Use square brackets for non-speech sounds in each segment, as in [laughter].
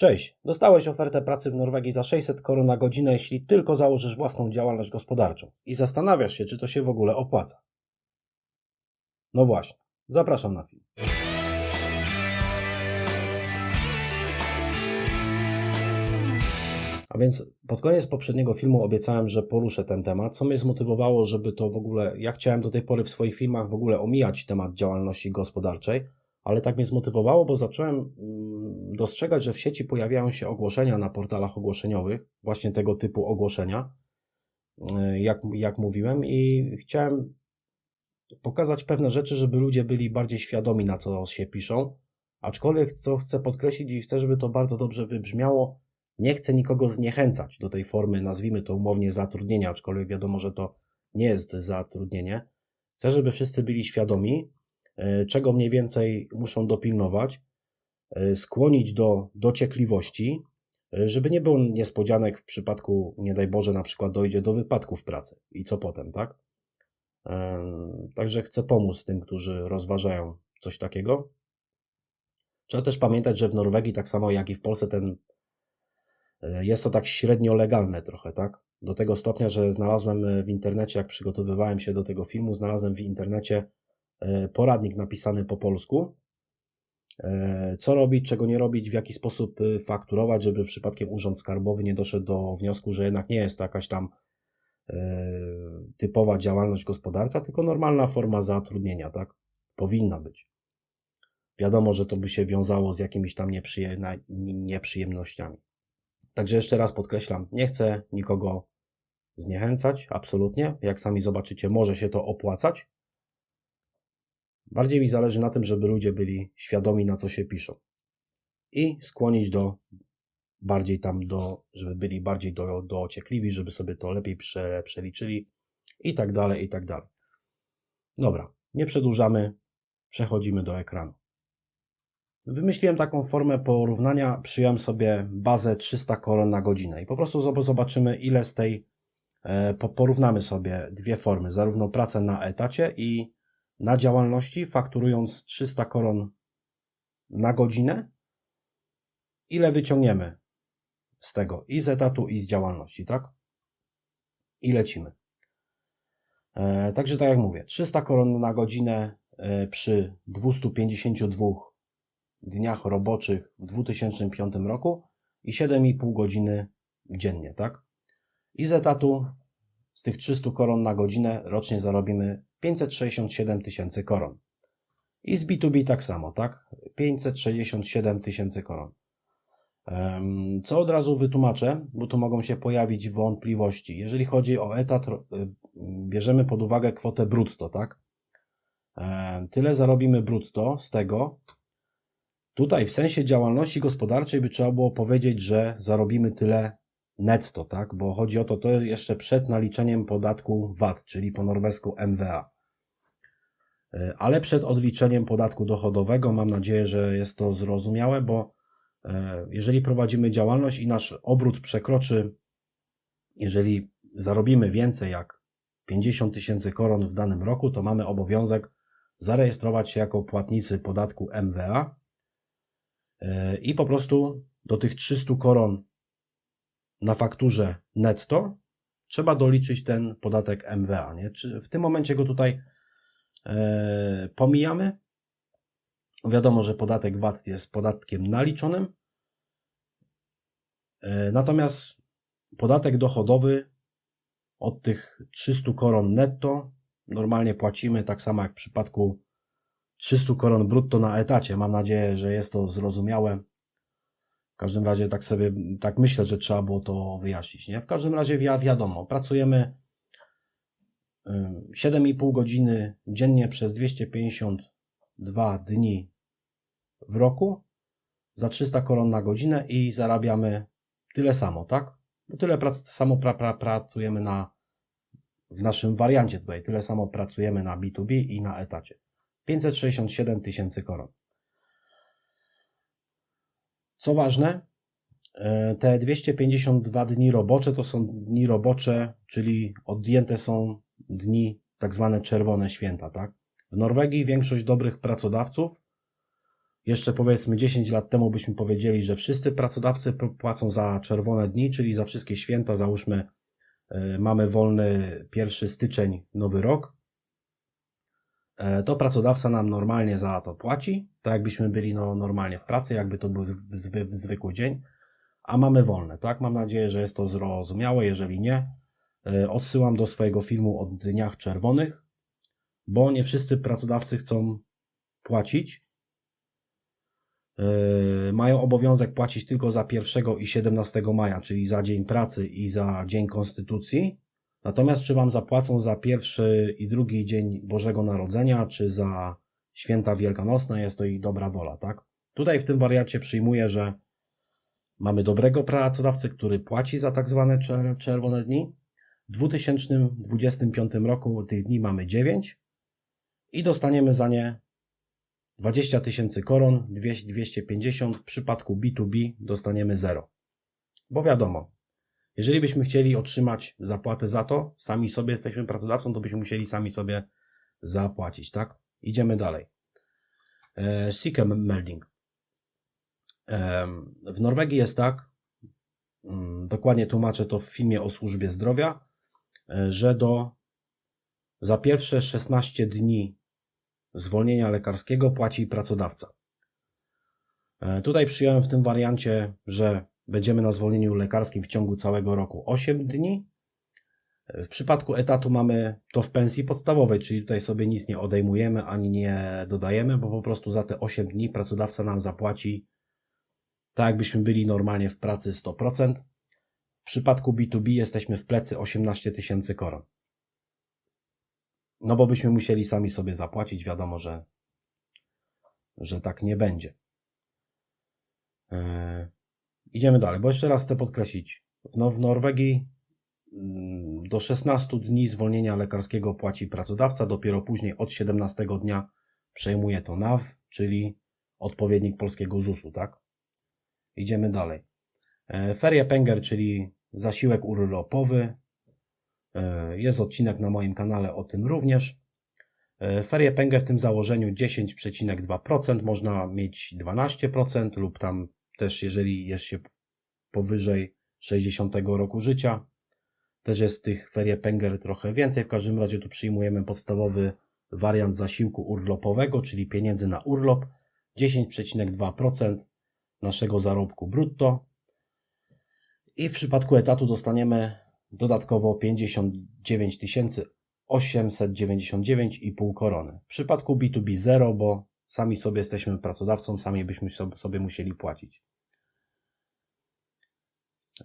Cześć, dostałeś ofertę pracy w Norwegii za 600 koron na godzinę, jeśli tylko założysz własną działalność gospodarczą i zastanawiasz się, czy to się w ogóle opłaca. No właśnie, zapraszam na film. A więc pod koniec poprzedniego filmu obiecałem, że poruszę ten temat, co mnie zmotywowało, żeby to w ogóle. Ja chciałem do tej pory w swoich filmach w ogóle omijać temat działalności gospodarczej, ale tak mnie zmotywowało, bo zacząłem mm, dostrzegać, że w sieci pojawiają się ogłoszenia na portalach ogłoszeniowych, właśnie tego typu ogłoszenia, y, jak, jak mówiłem, i chciałem pokazać pewne rzeczy, żeby ludzie byli bardziej świadomi, na co się piszą. Aczkolwiek, co chcę podkreślić i chcę, żeby to bardzo dobrze wybrzmiało, nie chcę nikogo zniechęcać do tej formy, nazwijmy to umownie zatrudnienia, aczkolwiek wiadomo, że to nie jest zatrudnienie. Chcę, żeby wszyscy byli świadomi, czego mniej więcej muszą dopilnować, e, skłonić do dociekliwości, e, żeby nie było niespodzianek w przypadku, nie daj Boże, na przykład dojdzie do wypadku w pracy. I co potem, tak? Także chcę pomóc tym, którzy rozważają coś takiego. Trzeba też pamiętać, że w Norwegii, tak samo jak i w Polsce, ten jest to tak średnio legalne trochę, tak? Do tego stopnia, że znalazłem w internecie, jak przygotowywałem się do tego filmu, znalazłem w internecie e, poradnik napisany po polsku. E, co robić, czego nie robić, w jaki sposób e, fakturować, żeby przypadkiem Urząd Skarbowy nie doszedł do wniosku, że jednak nie jest to jakaś tam typowa działalność gospodarcza, tylko normalna forma zatrudnienia, tak? Powinna być. Wiadomo, że to by się wiązało z jakimiś tam nieprzyjemnościami. Także jeszcze raz podkreślam, nie chcę nikogo zniechęcać, absolutnie. Jak sami zobaczycie, może się to opłacać. Bardziej mi zależy na tym, żeby ludzie byli świadomi, na co się piszą. I skłonić do bardziej tam do, żeby byli bardziej do, dociekliwi, żeby sobie to lepiej prze, przeliczyli i tak dalej, i tak dalej. Dobra, nie przedłużamy, przechodzimy do ekranu. Wymyśliłem taką formę porównania, przyjąłem sobie bazę 300 koron na godzinę i po prostu zobaczymy ile z tej, e, porównamy sobie dwie formy, zarówno pracę na etacie i na działalności, fakturując 300 koron na godzinę, ile wyciągniemy z tego i z etatu i z działalności, tak? I lecimy. E, także tak jak mówię, 300 koron na godzinę e, przy 252 dniach roboczych w 2005 roku i 7,5 godziny dziennie, tak? I z etatu z tych 300 koron na godzinę rocznie zarobimy 567 tysięcy koron. I z B2B tak samo, tak? 567 tysięcy koron. Co od razu wytłumaczę, bo tu mogą się pojawić wątpliwości. Jeżeli chodzi o etat, bierzemy pod uwagę kwotę brutto, tak? Tyle zarobimy brutto z tego, Tutaj w sensie działalności gospodarczej by trzeba było powiedzieć, że zarobimy tyle netto, tak? Bo chodzi o to, to jeszcze przed naliczeniem podatku VAT, czyli po norwesku MWA. E, ale przed odliczeniem podatku dochodowego mam nadzieję, że jest to zrozumiałe, bo e, jeżeli prowadzimy działalność i nasz obrót przekroczy, jeżeli zarobimy więcej jak 50 tysięcy koron w danym roku, to mamy obowiązek zarejestrować się jako płatnicy podatku MWA E, i po prostu do tych 300 koron na fakturze netto trzeba doliczyć ten podatek MWA. Nie? Czy w tym momencie go tutaj e, pomijamy? Wiadomo, że podatek VAT jest podatkiem naliczonym, e, natomiast podatek dochodowy od tych 300 koron netto normalnie płacimy tak samo jak w przypadku 300 koron brutto na etacie. Mam nadzieję, że jest to zrozumiałe. W każdym razie tak sobie, tak myślę, że trzeba było to wyjaśnić, nie? W każdym razie wi wiadomo, pracujemy 7,5 godziny dziennie przez 252 dni w roku za 300 koron na godzinę i zarabiamy tyle samo, tak? Bo tyle prac, samo pra, pra, pracujemy na, w naszym wariancie tutaj, tyle samo pracujemy na B2B i na etacie. 567 tysięcy koron. Co ważne, e, te 252 dni robocze to są dni robocze, czyli odjęte są dni tak zwane czerwone święta, tak? W Norwegii większość dobrych pracodawców jeszcze powiedzmy 10 lat temu byśmy powiedzieli, że wszyscy pracodawcy płacą za czerwone dni, czyli za wszystkie święta, załóżmy, y, mamy wolny 1 styczeń, nowy rok, e, to pracodawca nam normalnie za to płaci, tak jakbyśmy byli no, normalnie w pracy, jakby to był zwy- zwy- zwykły dzień, a mamy wolne, tak? Mam nadzieję, że jest to zrozumiałe, jeżeli nie, e, odsyłam do swojego filmu o dniach czerwonych, bo nie wszyscy pracodawcy chcą płacić, Yy, mają obowiązek płacić tylko za 1 i 17 maja, czyli za dzień pracy i za dzień konstytucji. Natomiast czy wam zapłacą za pierwszy i drugi dzień Bożego Narodzenia, czy za święta wielkanocne, jest to ich dobra wola, tak? Tutaj w tym wariacie przyjmuję, że mamy dobrego pracodawcę, który płaci za tak zwane czer- czerwone dni. W 2025 roku tych dni mamy 9 i dostaniemy za nie 20 tysięcy koron, 200 250, w przypadku B2B dostaniemy 0. Bo wiadomo, jeżeli byśmy chcieli otrzymać zapłatę za to, sami sobie jesteśmy pracodawcą, to byśmy musieli sami sobie zapłacić, tak? Idziemy dalej. E, Seekem Melding. Em, W Norwegii jest tak, mm, dokładnie tłumaczę to w filmie o służbie zdrowia, e, że do za pierwsze 16 dni zwolnienia lekarskiego płaci pracodawca. E, Tutaj przyjąłem w tym wariancie, że będziemy na zwolnieniu lekarskim w ciągu całego roku 8 dni. W przypadku etatu mamy to w pensji podstawowej, czyli tutaj sobie nic nie odejmujemy ani nie dodajemy, bo po prostu za te 8 dni pracodawca nam zapłaci tak, jakbyśmy byli normalnie w pracy 100%. W przypadku B2B jesteśmy w plecy 18 tysięcy koron. No bo byśmy musieli sami sobie zapłacić, wiadomo, że, że tak nie będzie. Eee, idziemy dalej, bo jeszcze raz chcę podkreślić. W, no, Norwegii mm, do 16 dni zwolnienia lekarskiego płaci pracodawca, dopiero później od 17 dnia przejmuje to NAW, czyli odpowiednik polskiego ZUS-u, tak? Idziemy dalej. E, Ferie Penger, czyli zasiłek urlopowy, E, Jest odcinek na moim kanale o tym również. E, Ferie Pengę w tym założeniu 10,2%, można mieć 12% lub tam też jeżeli jest się powyżej 60 roku życia. Też jest tych ferie Penger trochę więcej. W każdym razie tu przyjmujemy podstawowy wariant zasiłku urlopowego, czyli pieniędzy na urlop. 10,2% naszego zarobku brutto. I w przypadku etatu dostaniemy dodatkowo 59 899,5 korony. W przypadku B2B 0, bo sami sobie jesteśmy pracodawcą, sami byśmy sob- sobie musieli płacić.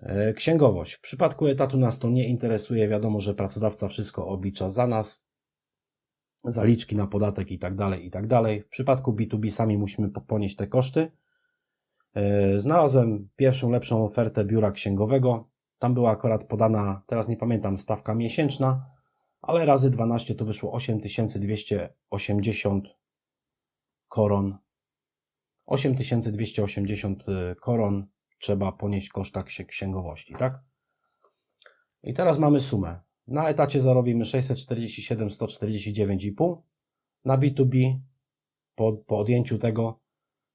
E, Księgowość. W przypadku etatu nas to nie interesuje. Wiadomo, że pracodawca wszystko oblicza za nas. Zaliczki na podatek i tak dalej, i tak dalej. W przypadku B2B sami musimy po- ponieść te koszty. E, Znalazłem pierwszą lepszą ofertę biura księgowego. Tam była akurat podana, teraz nie pamiętam, stawka miesięczna, ale razy 12 to wyszło 8280 koron. 8280 y, koron trzeba ponieść koszta ksi- księgowości, tak? I teraz mamy sumę. Na etacie zarobimy 647 149,5. Na B2B po, po odjęciu tego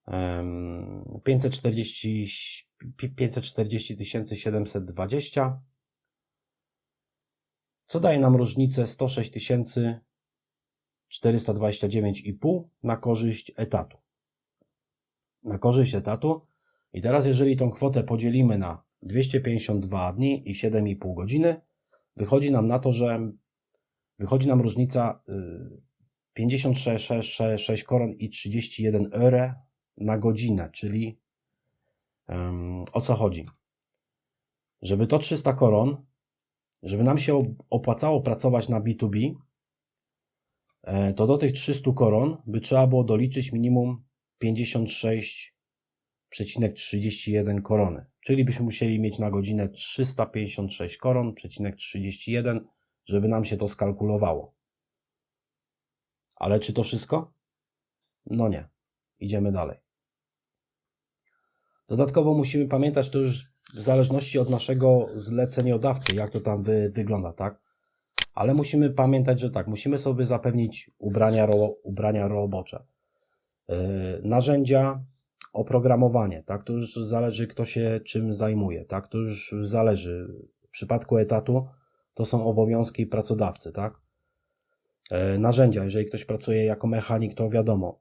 em, 540 540 720 co daje nam różnicę 106 429,5 na korzyść etatu. Na korzyść etatu. I teraz, jeżeli tą kwotę podzielimy na 252 dni i 7,5 godziny, wychodzi nam na to, że wychodzi nam różnica y, 56 6, 6, 6 koron i 31 euro na godzinę, czyli um, o co chodzi? Żeby to 300 koron, żeby nam się op- opłacało pracować na B2B, e, to do tych 300 koron by trzeba było doliczyć minimum 56,31 korony. Czyli byśmy musieli mieć na godzinę 356 koron, przecinek 31, żeby nam się to skalkulowało. Ale czy to wszystko? No nie. Idziemy dalej. Dodatkowo musimy pamiętać to już w zależności od naszego zleceniodawcy, jak to tam wy, wygląda, tak? Ale musimy pamiętać, że tak, musimy sobie zapewnić ubrania, ro, ubrania robocze. Yy, Narzędzia, oprogramowanie, tak? To już zależy, kto się czym zajmuje, tak? To już zależy. W przypadku etatu to są obowiązki pracodawcy, tak? Yy, Narzędzia, jeżeli ktoś pracuje jako mechanik, to wiadomo,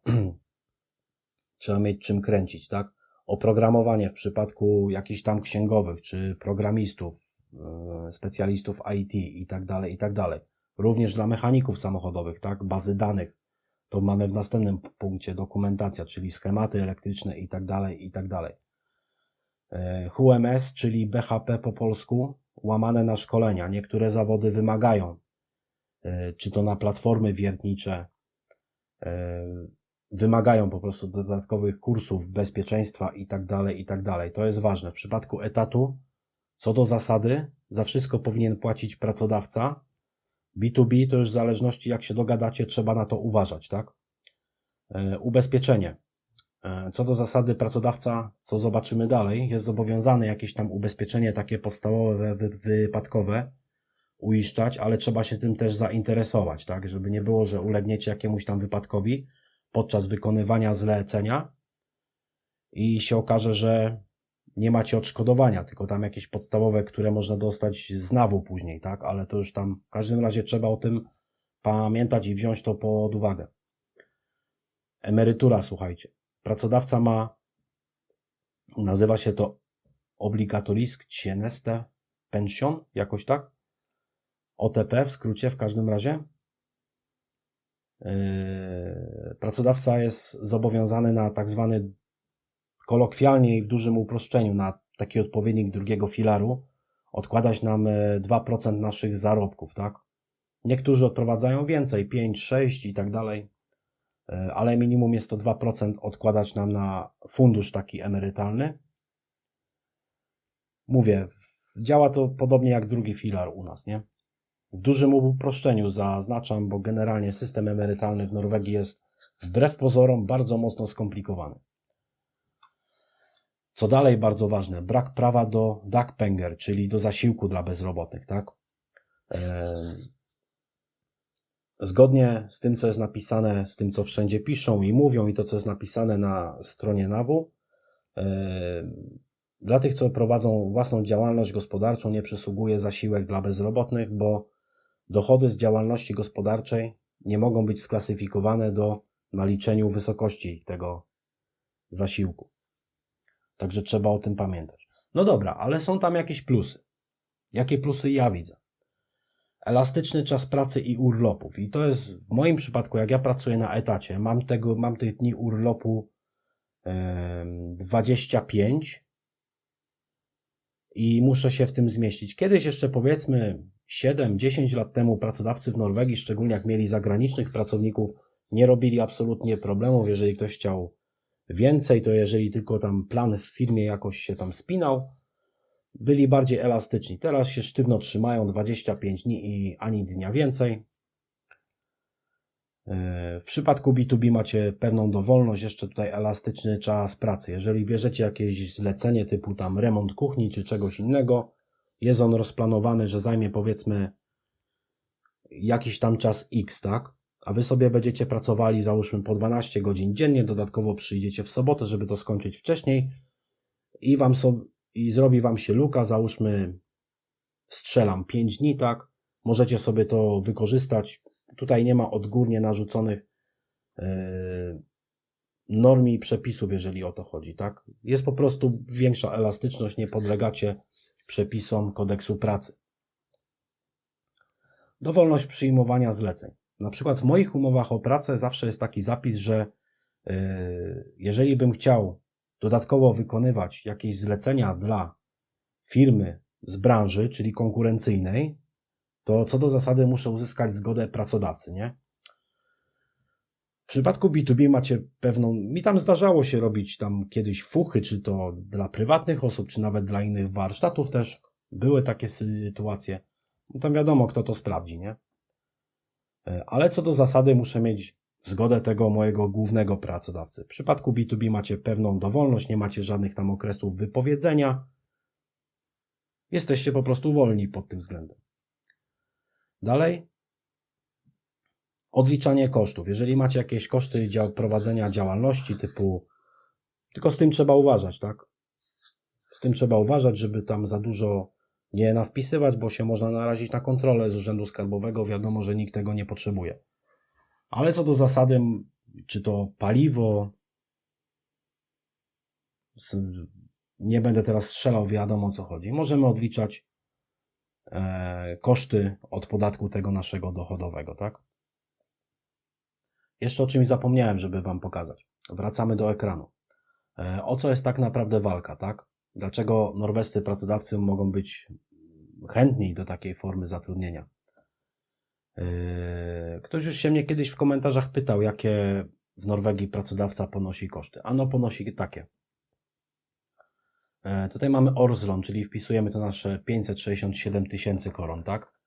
[clears throat] trzeba mieć czym kręcić, tak? Oprogramowanie w przypadku jakichś tam księgowych, czy programistów, specjalistów IT i tak dalej, i tak dalej. Również dla mechaników samochodowych, tak? Bazy danych. To mamy w następnym punkcie dokumentacja, czyli schematy elektryczne i tak dalej, i tak dalej. Yy, HUMS, czyli BHP po polsku, łamane na szkolenia. Niektóre zawody wymagają, yy, czy to na platformy wiertnicze, wymagają po prostu dodatkowych kursów bezpieczeństwa i tak dalej, i tak dalej. To jest ważne. W przypadku etatu, co do zasady, za wszystko powinien płacić pracodawca. B2B to już w zależności jak się dogadacie, trzeba na to uważać, tak? E, ubezpieczenie. E, co do zasady pracodawca, co zobaczymy dalej, jest zobowiązany jakieś tam ubezpieczenie takie podstawowe, wy, wypadkowe uiszczać, ale trzeba się tym też zainteresować, tak? Żeby nie było, że ulegniecie jakiemuś tam wypadkowi, podczas wykonywania zlecenia i się okaże, że nie macie odszkodowania, tylko tam jakieś podstawowe, które można dostać z później, tak? Ale to już tam w każdym razie trzeba o tym pamiętać i wziąć to pod uwagę. Emerytura, słuchajcie. Pracodawca ma, nazywa się to obligatorysk cieneste pension, jakoś tak? OTP w skrócie w każdym razie. Yy, pracodawca jest zobowiązany na tak zwany kolokwialnie i w dużym uproszczeniu na taki odpowiednik drugiego filaru odkładać nam 2% naszych zarobków, tak? Niektórzy odprowadzają więcej, 5, 6 i tak dalej, yy, ale minimum jest to 2% odkładać nam na fundusz taki emerytalny. Mówię, działa to podobnie jak drugi filar u nas, nie? W dużym uproszczeniu zaznaczam, bo generalnie system emerytalny w Norwegii jest wbrew pozorom bardzo mocno skomplikowany. Co dalej bardzo ważne, brak prawa do dagpenger, czyli do zasiłku dla bezrobotnych, tak? Zgodnie z tym, co jest napisane, z tym, co wszędzie piszą i mówią, i to, co jest napisane na stronie NAWU, dla tych, co prowadzą własną działalność gospodarczą, nie przysługuje zasiłek dla bezrobotnych, bo Dochody z działalności gospodarczej nie mogą być sklasyfikowane do naliczeniu wysokości tego zasiłku. Także trzeba o tym pamiętać. No dobra, ale są tam jakieś plusy. Jakie plusy ja widzę? Elastyczny czas pracy i urlopów. I to jest w moim przypadku, jak ja pracuję na etacie, mam, tego, mam tych dni urlopu yy, 25 i muszę się w tym zmieścić. Kiedyś jeszcze powiedzmy 7-10 lat temu pracodawcy w Norwegii, szczególnie jak mieli zagranicznych pracowników, nie robili absolutnie problemów. Jeżeli ktoś chciał więcej, to jeżeli tylko tam plan w firmie jakoś się tam spinał, byli bardziej elastyczni. Teraz się sztywno trzymają 25 dni i ani dnia więcej. W przypadku B2B macie pewną dowolność, jeszcze tutaj elastyczny czas pracy. Jeżeli bierzecie jakieś zlecenie typu tam remont kuchni czy czegoś innego, jest on rozplanowany, że zajmie powiedzmy jakiś tam czas X, tak? A wy sobie będziecie pracowali załóżmy po 12 godzin dziennie, dodatkowo przyjdziecie w sobotę, żeby to skończyć wcześniej i wam so, i zrobi wam się luka, załóżmy strzelam 5 dni, tak? Możecie sobie to wykorzystać. Tutaj nie ma odgórnie narzuconych yy, norm i przepisów, jeżeli o to chodzi, tak? Jest po prostu większa elastyczność, nie podlegacie przepisom kodeksu pracy. Dowolność przyjmowania zleceń. Na przykład w moich umowach o pracę zawsze jest taki zapis, że yy, jeżeli bym chciał dodatkowo wykonywać jakieś zlecenia dla firmy z branży, czyli konkurencyjnej, to co do zasady muszę uzyskać zgodę pracodawcy, nie? W przypadku B2B macie pewną, mi tam zdarzało się robić tam kiedyś fuchy, czy to dla prywatnych osób, czy nawet dla innych warsztatów też. Były takie sytuacje. No tam wiadomo, kto to sprawdzi, nie? E, ale co do zasady muszę mieć zgodę tego mojego głównego pracodawcy. W przypadku B2B macie pewną dowolność, nie macie żadnych tam okresów wypowiedzenia. Jesteście po prostu wolni pod tym względem. Dalej, Odliczanie kosztów. Jeżeli macie jakieś koszty dzia- prowadzenia działalności typu, tylko z tym trzeba uważać, tak? Z tym trzeba uważać, żeby tam za dużo nie nawpisywać, bo się można narazić na kontrolę z Urzędu Skarbowego. Wiadomo, że nikt tego nie potrzebuje. Ale co do zasady, czy to paliwo, nie będę teraz strzelał, wiadomo o co chodzi. Możemy odliczać e, koszty od podatku tego naszego dochodowego, tak? Jeszcze o czymś zapomniałem, żeby Wam pokazać. Wracamy do ekranu. E, o co jest tak naprawdę walka, tak? Dlaczego norwescy pracodawcy mogą być chętni do takiej formy zatrudnienia? E, Ktoś już się mnie kiedyś w komentarzach pytał, jakie w Norwegii pracodawca ponosi koszty. Ano ponosi takie. E, Tutaj mamy Orslon, czyli wpisujemy to nasze 567 tysięcy koron, tak?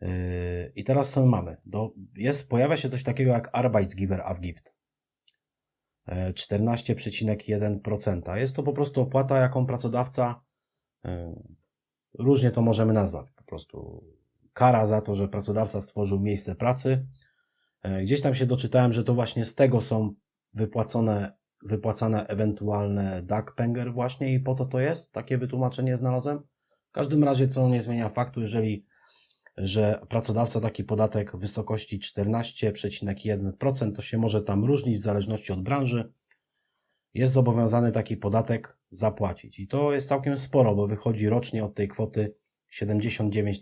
Yy, I teraz co my mamy? Do, jest, pojawia się coś takiego jak Arbeitsgiver Avgift. Yy, 14,1%. Jest to po prostu opłata, jaką pracodawca, yy, różnie to możemy nazwać, po prostu kara za to, że pracodawca stworzył miejsce pracy. Yy, Gdzieś tam się doczytałem, że to właśnie z tego są wypłacone, wypłacane ewentualne Dagpenger właśnie i po to to jest. Takie wytłumaczenie znalazłem. W każdym razie, co nie zmienia faktu, jeżeli że pracodawca taki podatek w wysokości 14,1% to się może tam różnić w zależności od branży. Jest zobowiązany taki podatek zapłacić. I to jest całkiem sporo, bo wychodzi rocznie od tej kwoty 79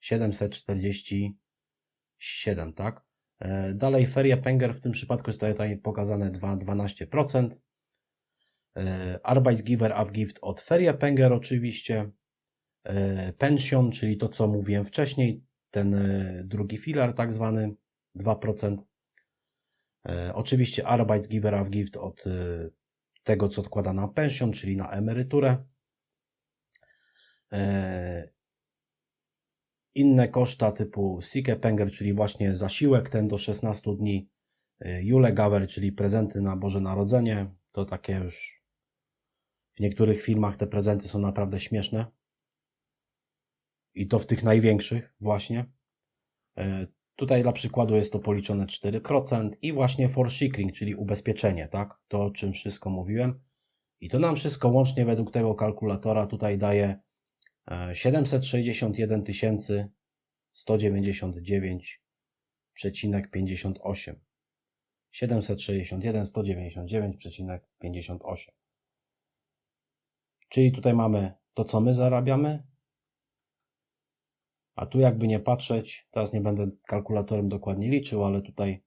747, tak? E, Dalej ferie Penger w tym przypadku jest tutaj pokazane 2, 12%. E, Arbeitsgiver Avgift od ferie Penger oczywiście pension, czyli to, co mówiłem wcześniej, ten e, drugi filar, tak zwany 2%. E, Oczywiście Arbeitsgiver Avgift od e, tego, co odkłada na pension, czyli na emeryturę. E, Inne koszta typu Sikepenger, czyli właśnie zasiłek ten do 16 dni, e, Julegaver, czyli prezenty na Boże Narodzenie, to takie już w niektórych filmach te prezenty są naprawdę śmieszne. I to w tych największych właśnie. E, Tutaj dla przykładu jest to policzone 4% i właśnie forsikring, czyli ubezpieczenie, tak? To o czym wszystko mówiłem. I to nam wszystko łącznie według tego kalkulatora tutaj daje e, 761 199,58. 761 199,58. Czyli tutaj mamy to, co my zarabiamy, a tu jakby nie patrzeć, teraz nie będę kalkulatorem dokładnie liczył, ale tutaj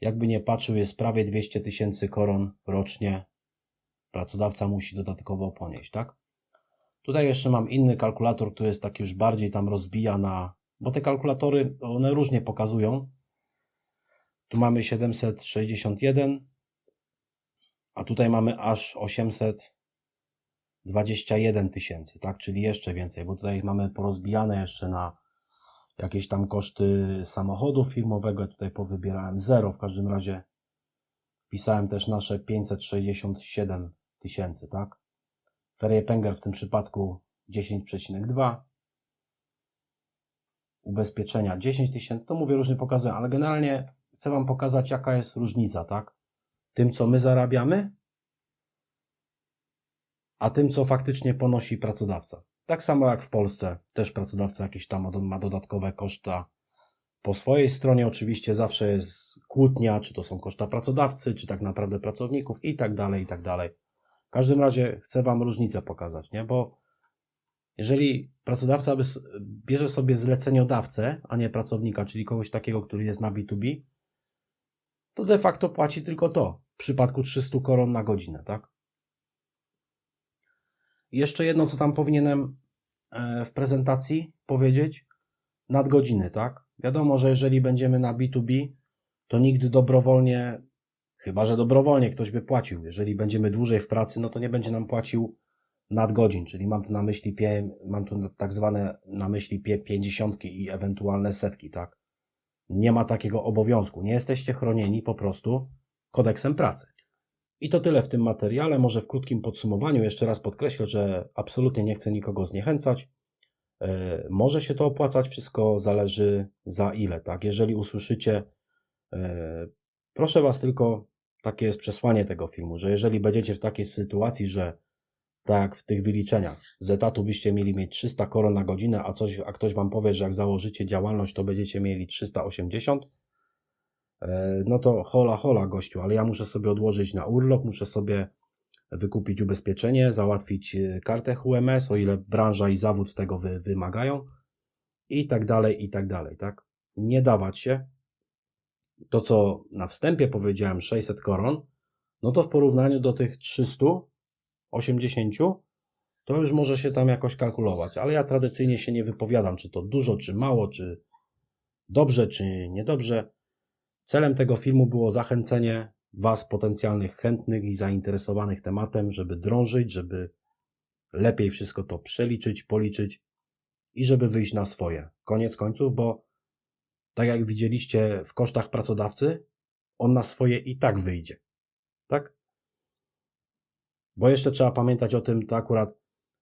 jakby nie patrzył jest prawie 200 tysięcy koron rocznie pracodawca musi dodatkowo ponieść, tak? Tutaj jeszcze mam inny kalkulator, który jest taki już bardziej tam rozbija na, bo te kalkulatory, one różnie pokazują. Tu mamy 761, a tutaj mamy aż 821 tysięcy, tak? Czyli jeszcze więcej, bo tutaj mamy porozbijane jeszcze na jakieś tam koszty samochodu firmowego. Tutaj powybierałem zero. W każdym razie wpisałem też nasze 567 tysięcy, tak? Ferie Penger w tym przypadku 10,2. Ubezpieczenia 10 tysięcy. To mówię różnie pokazuję, ale generalnie chcę Wam pokazać, jaka jest różnica, tak? Tym, co my zarabiamy, a tym, co faktycznie ponosi pracodawca. Tak samo jak w Polsce, też pracodawca jakieś tam ma dodatkowe koszta po swojej stronie. Oczywiście zawsze jest kłótnia, czy to są koszta pracodawcy, czy tak naprawdę pracowników i tak dalej, i tak dalej. W każdym razie chcę Wam różnicę pokazać, nie? Bo jeżeli pracodawca bierze sobie zleceniodawcę, a nie pracownika, czyli kogoś takiego, który jest na B2B, to de facto płaci tylko to. W przypadku 300 koron na godzinę, tak? Jeszcze jedno, co tam powinienem e, w prezentacji powiedzieć. Nadgodziny, tak? Wiadomo, że jeżeli będziemy na B2B, to nikt dobrowolnie, chyba że dobrowolnie ktoś by płacił. Jeżeli będziemy dłużej w pracy, no to nie będzie nam płacił nadgodzin, czyli mam tu na myśli, mam tu tak zwane na myśli pięćdziesiątki i ewentualne setki, tak? Nie ma takiego obowiązku. Nie jesteście chronieni po prostu kodeksem pracy. I to tyle w tym materiale. Może w krótkim podsumowaniu jeszcze raz podkreślę, że absolutnie nie chcę nikogo zniechęcać. E, Może się to opłacać, wszystko zależy za ile, tak? Jeżeli usłyszycie, e, proszę Was tylko, takie jest przesłanie tego filmu, że jeżeli będziecie w takiej sytuacji, że tak w tych wyliczeniach, z etatu byście mieli mieć 300 koron na godzinę, a, coś, a ktoś Wam powie, że jak założycie działalność, to będziecie mieli 380, e, no to hola, hola gościu, ale ja muszę sobie odłożyć na urlop, muszę sobie wykupić ubezpieczenie, załatwić e, kartę HUMS, o ile branża i zawód tego wy, wymagają i tak dalej, i tak dalej, tak? Nie dawać się. To, co na wstępie powiedziałem, 600 koron, no to w porównaniu do tych 380, to już może się tam jakoś kalkulować, ale ja tradycyjnie się nie wypowiadam, czy to dużo, czy mało, czy dobrze, czy niedobrze. Celem tego filmu było zachęcenie Was, potencjalnych chętnych i zainteresowanych tematem, żeby drążyć, żeby lepiej wszystko to przeliczyć, policzyć i żeby wyjść na swoje. Koniec końców, bo tak jak widzieliście w kosztach pracodawcy, on na swoje i tak wyjdzie. Tak? Bo jeszcze trzeba pamiętać o tym, to akurat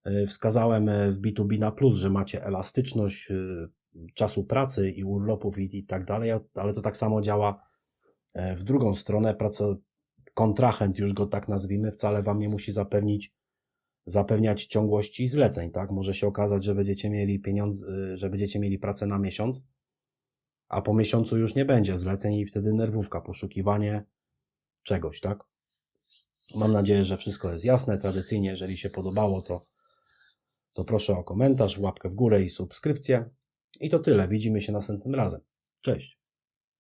y, wskazałem y, w B2B na plus, że macie elastyczność y, czasu pracy i urlopów i, i tak dalej, ale to tak samo działa e, w drugą stronę. Praco, kontrahent, już go tak nazwijmy, wcale wam nie musi zapewnić, zapewniać ciągłości zleceń, tak? Może się okazać, że będziecie mieli pieniądze, że będziecie mieli pracę na miesiąc, a po miesiącu już nie będzie zleceń i wtedy nerwówka, poszukiwanie czegoś, tak? Mam nadzieję, że wszystko jest jasne. Tradycyjnie, jeżeli się podobało, to, to proszę o komentarz, łapkę w górę i subskrypcję. I to tyle. Widzimy się następnym razem. Cześć.